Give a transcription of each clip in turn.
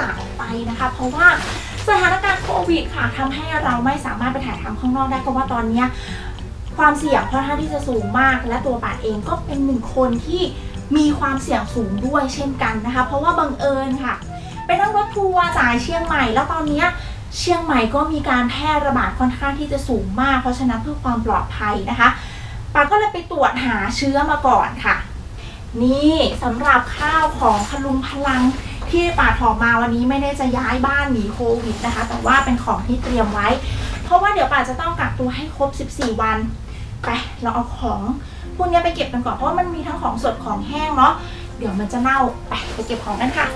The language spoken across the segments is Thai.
ต่างออกไปนะคะ เพราะว่าสถานการณ์โควิดค่ะทำให้เราไม่สามารถไปถ่ายทำข้างนอกได้เพราะว่าตอนนี้ความเสี่ยงค่อนข้างที่จะสูงมาก และตัวป่านเองก็เป็นหนึ่งคนที่มีความเสี่ยงสูงด้วยเช่นกันนะคะ เพราะว่าบังเอิญค่ะไปนั่งรถทัวร์จากเชียงใหม่ แล้วตอนนี้เชียงใหม่ก็มีการแพร่ระบาดค่อนข้างที่จะสูงมาก เพราะฉะนั้นเพื่อความปลอดภัยนะคะปาก็เลยไปตรวจหาเชื้อมาก่อนค่ะ นี่สำหรับข้าวของพลุงพลัง ที่ป่าถอมาวันนี้ไม่ได้จะย้ายบ้านหนีโควิดนะคะ แต่ว่าเป็นของที่เตรียมไว้ เพราะว่าเดี๋ยวป่าจะต้องกักตัวให้ครบ 14 วัน ไปเราเอาของพวกนี้ไปเก็บกันก่อนเพราะมันมีทั้งของสดของแห้งเนาะเดี๋ยวมันจะเน่าไปไปเก็บของกันค่ะ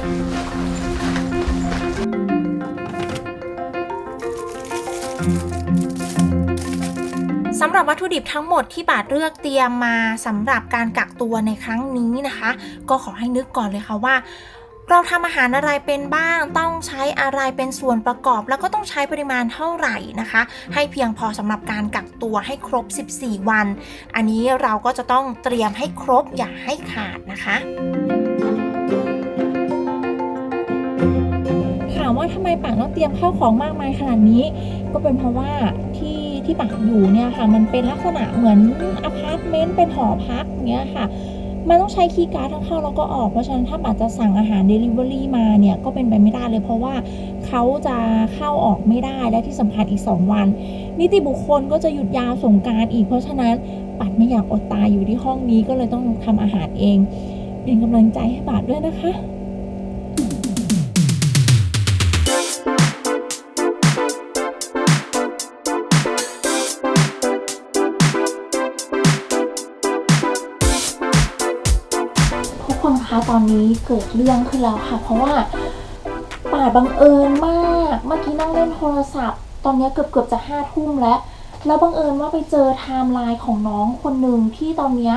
สำหรับวัตถุดิบทั้งหมดที่บาทเลือกเตรียมมาสำหรับการกักตัวในครั้งนี้นะคะ ก็ขอให้นึกก่อนเลยค่ะว่า เราทำอาหารอะไรเป็นบ้าง ต้องใช้อะไรเป็นส่วนประกอบ แล้วก็ต้องใช้ปริมาณเท่าไหร่นะคะ ให้เพียงพอสำหรับการกักตัวให้ครบ 14 วัน อันนี้เราก็จะต้องเตรียมให้ครบอย่าให้ขาดนะคะถามว่าทำไมปังต้องเตรียมข้าวของมากมายขนาดนี้ ก็เป็นเพราะว่าที่ที่ปังอยู่เนี่ยค่ะ มันเป็นลักษณะเหมือนอพาร์ตเมนต์เป็นหอพักเงี้ยค่ะ มันต้องใช้คีย์การ์ดทั้งเข้าแล้วก็ออก เพราะฉะนั้นถ้าปังจะสั่งอาหาร Delivery มาเนี่ยก็เป็นไปไม่ได้เลยเพราะว่าเขาจะเข้าออกไม่ได้และที่สำคัญอีก 2 วัน นิติบุคคลก็จะหยุดยาวสงการอีก เพราะฉะนั้นปัดไม่อยากอดตายอยู่ที่ห้องนี้ก็เลยต้องทำอาหารเองเป็นกำลังใจให้ปัดด้วยนะคะ ตอนนี้เกิดเรื่องขึ้นแล้วค่ะ เพราะว่าป่าบังเอิญมาก เมื่อกี้นั่งเล่นโทรศัพท์ ตอนนี้เกือบเกือบๆจะห้าทุ่มแล้ว แล้วบังเอิญว่าไปเจอไทม์ไลน์ของน้องคนหนึ่งที่ตอนนี้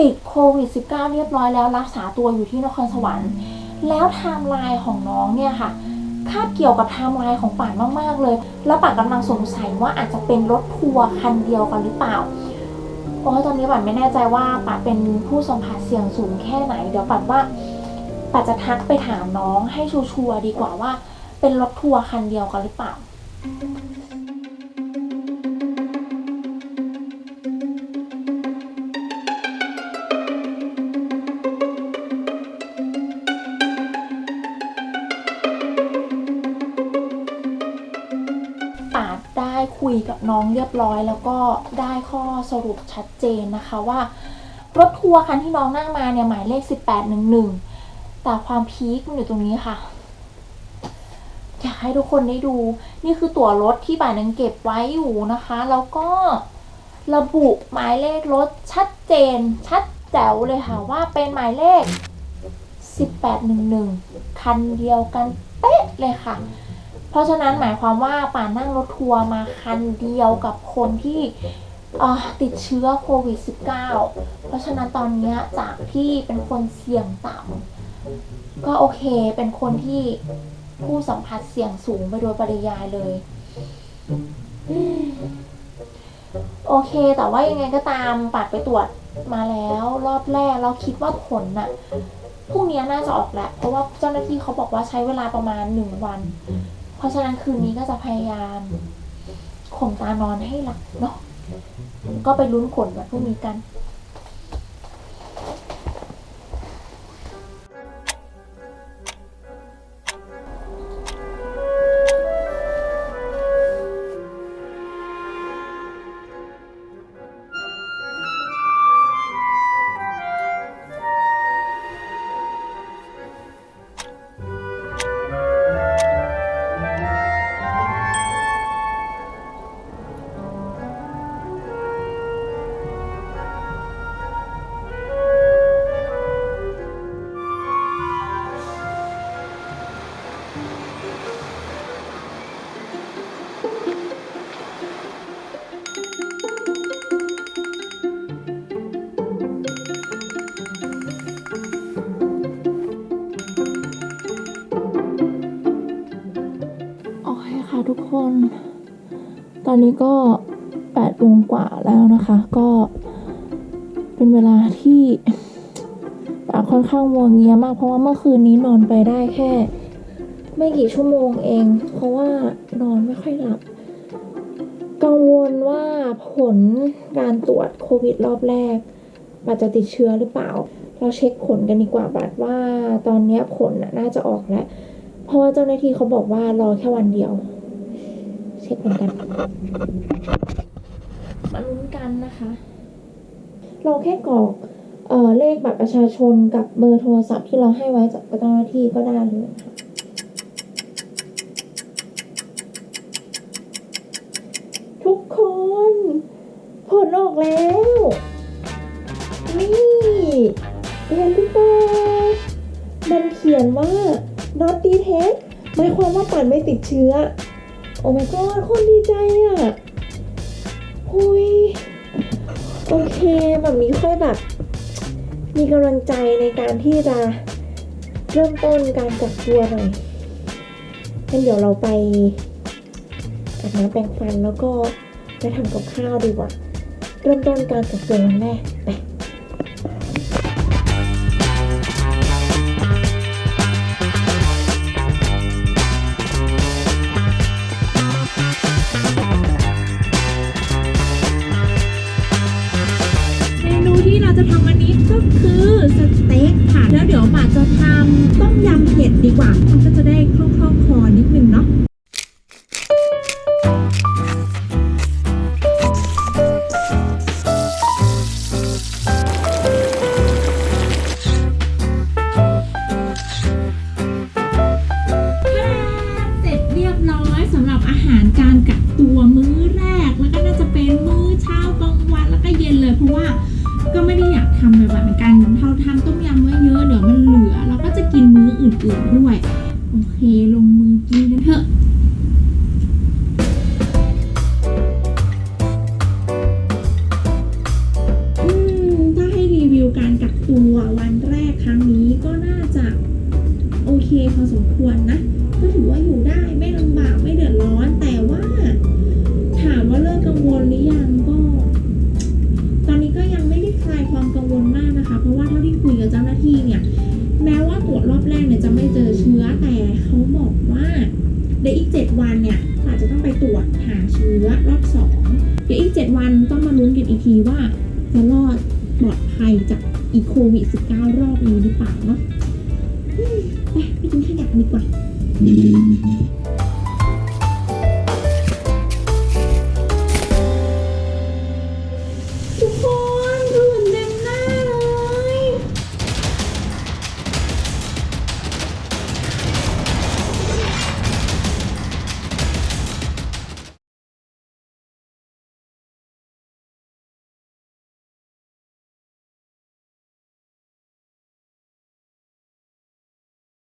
ติดโควิด -19 เรียบร้อยแล้วรักษาตัวอยู่ที่นครสวรรค์ แล้วไทม์ไลน์ของน้องเนี่ยค่ะคาบเกี่ยวกับไทม์ไลน์ของป่านมากๆเลย แล้วป่านกำลังสงสัยว่าอาจจะเป็นรถทัวร์คันเดียวกันหรือเปล่า เพราะว่าตอนนี้ปัดไม่แน่ใจว่าปัดเป็นผู้สัมผัสเสี่ยงสูงแค่ไหน เดี๋ยวปัดว่าปัดจะทักไปถามน้องให้ชัวร์ดีกว่าว่า เป็นรถทัวร์คันเดียวกันหรือเปล่า น้องเรียบร้อย แล้วก็ได้ข้อสรุปชัดเจนนะคะว่ารถทัวร์คันที่น้องนั่งมาเนี่ยหมายเลข 1811 แต่ความพีคมันอยู่ตรงนี้ค่ะ อยากให้ทุกคนได้ดู นี่คือตั๋วรถที่ป่ายนังเก็บไว้อยู่นะคะ แล้วก็ระบุหมายเลขรถชัดเจน ชัดแจ๋วเลยค่ะว่าเป็นหมายเลข 1811 คันเดียวกันเป๊ะเลยค่ะ เพราะฉะนั้นหมายความว่าป่านนั่งรถทัวร์มาคันเดียวกับคนที่ติดเชื้อโควิด -19 เพราะฉะนั้นตอนนี้จากที่เป็นคนเสี่ยงต่ำก็โอเคเป็นคนที่ผู้สัมผัสเสี่ยงสูงไปโดยปริยายเลย โอเค แต่ว่ายังไงก็ตามปัดไปตรวจมาแล้วรอบแรกเราคิดว่าผลน่ะพรุ่งนี้น่าจะออกแหละ เพราะว่าเจ้าหน้าที่เขาบอกว่าใช้เวลาประมาณหนึ่งวัน ราะฉะนั้นคืนนี้ก็จะพยายามข่มตานอนให้หลับเนาะก็ไปลุ้นผลวันพรุ่งนี้กัน อนนี้ก็แปดโมงกว่าแล้วนะคะ ก็เป็นเวลาที่ปากค่อนข้างวัวเงียมาก เพราะว่าเมื่อคืนนี้นอนไปได้แค่ ไม่กี่ชั่วโมงเอง เพราะว่านอนไม่ค่อยหลับ กังวลว่าผลการตรวจโควิดรอบแรกอาจจะติดเชื้อหรือเปล่า เราเช็คผลกันดีกว่าบัดว่าตอนนี้ผลน่าจะออกแล้ว เพราะว่าเจ้าหน้าที่เขาบอกว่ารอแค่วันเดียว เช็คผลกัน มาลุ้นกันนะคะ เราแค่กรอกเอ่อเลขบัตรประชาชนกับเบอร์โทรศัพท์ที่เราให้ไว้จากเจ้าหน้าที่ก็ได้เลยค่ะทุกคนผลออกแล้ว นี่เห็นหรือเปล่ามันเขียนว่า not detect หมายความว่าปันไม่ติดเชื้อ โอ้ my god คนดีใจอะหุยโอเคแบบนี้ค่อยแบบ มีกำลังใจในการที่จะเริ่มต้นการกักตัวหน่อยงั้นเดี๋ยวเราไปอาบน้ำแปรงฟันแล้วก็ไปทำกับข้าวดีกว่า เริ่มต้นการกักตัววันแรกไป เราทำต้มยำไว้เยอะเดี๋ยวมันเหลือ เราก็จะกินมื้ออื่นๆด้วย อีโควิด -19 รอบนี้หรือเปล่าเนาะไปไปกินขยากันดีกว่า